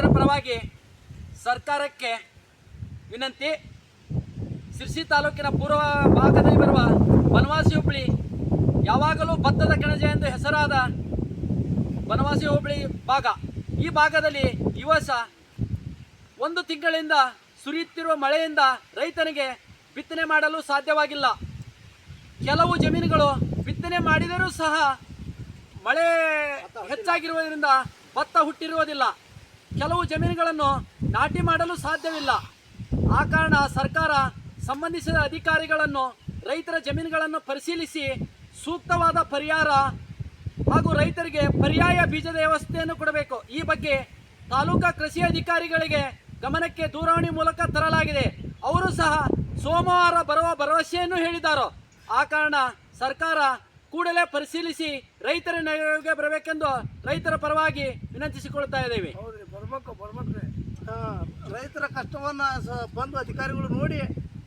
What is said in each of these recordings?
ರೈತರ ಪರವಾಗಿ ಸರ್ಕಾರಕ್ಕೆ ವಿನಂತಿ. ಸಿರ್ಸಿ ತಾಲೂಕಿನ ಪೂರ್ವ ಭಾಗದಲ್ಲಿ ಬರುವ ಬನವಾಸಿ ಹುಬ್ಬಳ್ಳಿ ಯಾವಾಗಲೂ ಭತ್ತದ ಕಣಜ ಎಂದು ಹೆಸರಾದ ಬನವಾಸಿ ಹೋಬಳಿ ಭಾಗ. ಈ ಭಾಗದಲ್ಲಿ ಈ ಒಂದು ತಿಂಗಳಿಂದ ಸುರಿಯುತ್ತಿರುವ ಮಳೆಯಿಂದ ರೈತನಿಗೆ ಬಿತ್ತನೆ ಮಾಡಲು ಸಾಧ್ಯವಾಗಿಲ್ಲ. ಕೆಲವು ಜಮೀನುಗಳು ಬಿತ್ತನೆ ಮಾಡಿದರೂ ಸಹ ಮಳೆ ಹೆಚ್ಚಾಗಿರುವುದರಿಂದ ಭತ್ತ ಹುಟ್ಟಿರುವುದಿಲ್ಲ. ಕೆಲವು ಜಮೀನುಗಳನ್ನು ನಾಟಿ ಮಾಡಲು ಸಾಧ್ಯವಿಲ್ಲ. ಆ ಕಾರಣ ಸರ್ಕಾರ ಸಂಬಂಧಿಸಿದ ಅಧಿಕಾರಿಗಳನ್ನು, ರೈತರ ಜಮೀನುಗಳನ್ನು ಪರಿಶೀಲಿಸಿ ಸೂಕ್ತವಾದ ಪರಿಹಾರ ಹಾಗೂ ರೈತರಿಗೆ ಪರ್ಯಾಯ ಬೀಜದ ವ್ಯವಸ್ಥೆಯನ್ನು ಕೊಡಬೇಕು. ಈ ಬಗ್ಗೆ ತಾಲೂಕಾ ಕೃಷಿ ಅಧಿಕಾರಿಗಳಿಗೆ ಗಮನಕ್ಕೆ ದೂರವಾಣಿ ಮೂಲಕ ತರಲಾಗಿದೆ. ಅವರು ಸಹ ಸೋಮವಾರ ಬರುವ ಭರವಸೆಯನ್ನು ಹೇಳಿದ್ದಾರೆ. ಆ ಕಾರಣ ಸರ್ಕಾರ ಕೂಡಲೇ ಪರಿಶೀಲಿಸಿ ರೈತರ ನೆರವಿಗೆ ಬರಬೇಕೆಂದು ರೈತರ ಪರವಾಗಿ ವಿನಂತಿಸಿಕೊಳ್ತಾ ಇದ್ದೇವೆ. ಹೌದ್ರಿ ಬರ್ಬೇಕು ಬರ್ಬೇಕ್ರಿ. ರೈತರ ಕಷ್ಟವನ್ನ ಸ- ಬಂದು ಅಧಿಕಾರಿಗಳು ನೋಡಿ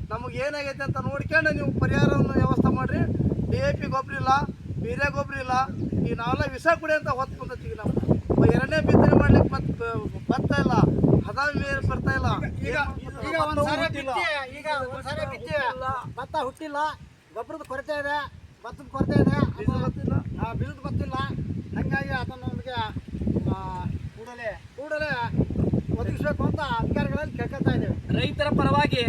ನಮಗೆ ಏನಾಗೈತೆ ಅಂತ ನೋಡ್ಕೊಂಡು ನೀವು ಪರಿಹಾರವನ್ನು ವ್ಯವಸ್ಥೆ ಮಾಡ್ರಿ. ಡಿ ಎ ಪಿ ಗೊಬ್ಬರ ಇಲ್ಲ ಬೀರೆ ಗೊಬ್ಬರ ಇಲ್ಲ ಈಗ ನಾವೆಲ್ಲ ವಿಷ ಕುಡಿ ಅಂತ ಹೊತ್ತು ಬಂದತ್ತೀವಿ ನಾವು. ಎರಡನೇ ಬಿತ್ತನೆ ಮಾಡ್ಲಿಕ್ಕೆ ಮತ್ತೆ ಭತ್ತ ಇಲ್ಲ ಹದ ಬೇರೆ ಬರ್ತಾ ಇಲ್ಲ. ಈಗ ಒಂದ್ಸಾರಿ ಹುಟ್ಟಿಲ್ಲ. ಬಿತ್ತಿ ಈಗ ಒಂದ್ಸಾರಿ ಬಿತ್ತಿ ಭತ್ತ ಹುಟ್ಟಿಲ್ಲ ಗೊಬ್ಬರದ ಕೊರತೆ ಇದೆ. ಭತ್ತದ ಕೊರತೆ ಇದೆ. ಬಿಲ್ಡ್ ಗೊತ್ತಿಲ್ಲ ಹಂಗಾಗಿ ಅದನ್ನು ನಮಗೆ ಕೂಡಲೇ ಕೂಡಲೇ ಒದಗಿಸ್ಬೇಕು ಅಂತ ಅಧಿಕಾರಿಗಳಲ್ಲಿ ಕೇಳ್ಕೊತಾ ಇದ್ದೇವೆ. ರೈತರ ಪರವಾಗಿ